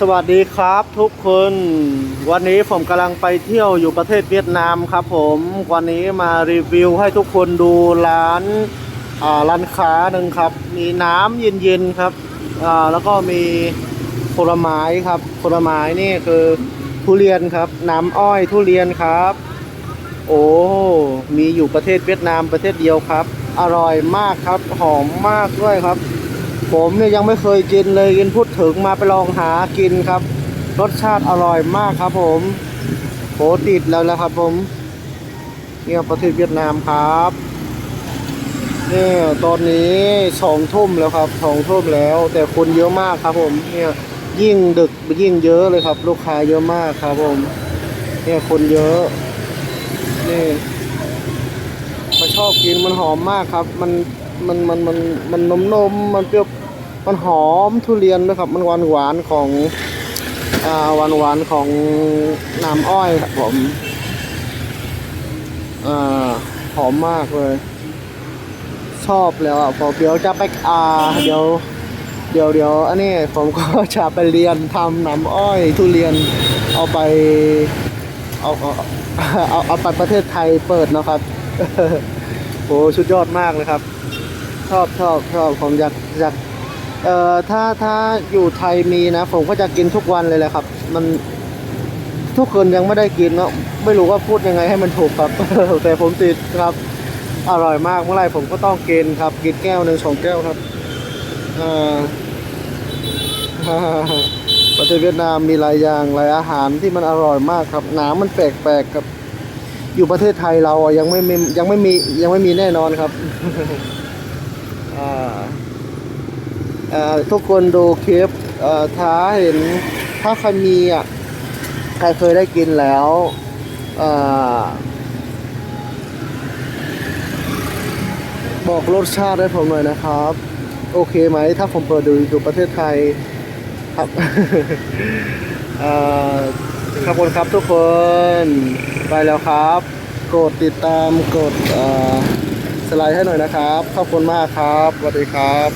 สวัสดีครับทุกคน วันนี้ผมกำลังไปเที่ยวอยู่ประเทศเวียดนามครับผมวันนี้มารีวิวให้ทุกคนดูร้านร้านค้าหนึ่งครับ มีน้ำเย็นๆครับแล้วก็มีผลไม้ครับผลไม้นี่คือทุเรียนครับ น้ำอ้อยทุเรียนครับ โอ้มีอยู่ประเทศเวียดนามประเทศเดียวครับ อร่อยมากครับหอมมากด้วยครับ ผมเนี่ยยังไม่เคยกินเลยกินพูดถึงมาไปลองหากินครับ รสชาติอร่อยมากครับ ผมโหติดแล้วแหละครับ ผมเนี่ยประเทศเวียดนามครับเนี่ยตอนนี้สองทุ่มแล้วครับสองทุ่มแล้ว แต่คนเยอะมากครับ ผมเนี่ยยิ่งดึกยิ่งเยอะเลยครับ ลูกค้าเยอะมากครับ ผมเนี่ยคนเยอะนี่มันชอบกินมันหอมมากครับ มัน มันมันมันมันนมนมมันเปรี้ยวมันหอมทุเรียนด้วยครับ มันหวานหวานของอ่าหวานหวานของน้ำอ้อยครับผมอ่าหอมมากเลย ชอบแล้วอะพอเดี๋ยวจะไปอ่าเดี๋ยวเดี๋ยวเดี๋ยวอันนี้ผมก็จะไปเรียนทำน้ำอ้อยทุเรียนเอาไปเอาเอาเอาเอาไปประเทศไทยเปิดนะครับโอ้ชุดยอดมากเลยครับ ชอบชอบชอบผมอยากอยากเอ่อถ้าถ้าอยู่ไทยมีนะ ผมก็จะกินทุกวันเลยแหละครับ มันทุกคนยังไม่ได้กินเนาะไม่รู้ว่าพูดยังไงให้มันถูกครับ แต่ผมติดครับ อร่อยมากเมื่อไรผมก็ต้องกินครับ กินแก้วหนึ่งสองแก้วครับอ่าประเทศเวียดนามมีหลายอย่างหลายอาหารที่มันอร่อยมากครับน้ำมันแปลกๆครับ อยู่ประเทศไทยเราอะยังไม่มียังไม่มียังไม่มีแน่นอนครับ ทุกคนดูคลิปเอ่อถ้าเห็นถ้าใครมีอะใครเคยได้กินแล้วอบอกรสชาติให้ผมหน่อยนะครับ โอเคไหม ถ้าผมเปิดดูอยู่ประเทศไทยครับขอบคุณครับทุกคน ไปแล้วครับ กดติดตามกดอ่อ สไลด์ให้หน่อยนะครับ ขอบคุณมากครับสวัสดีครับ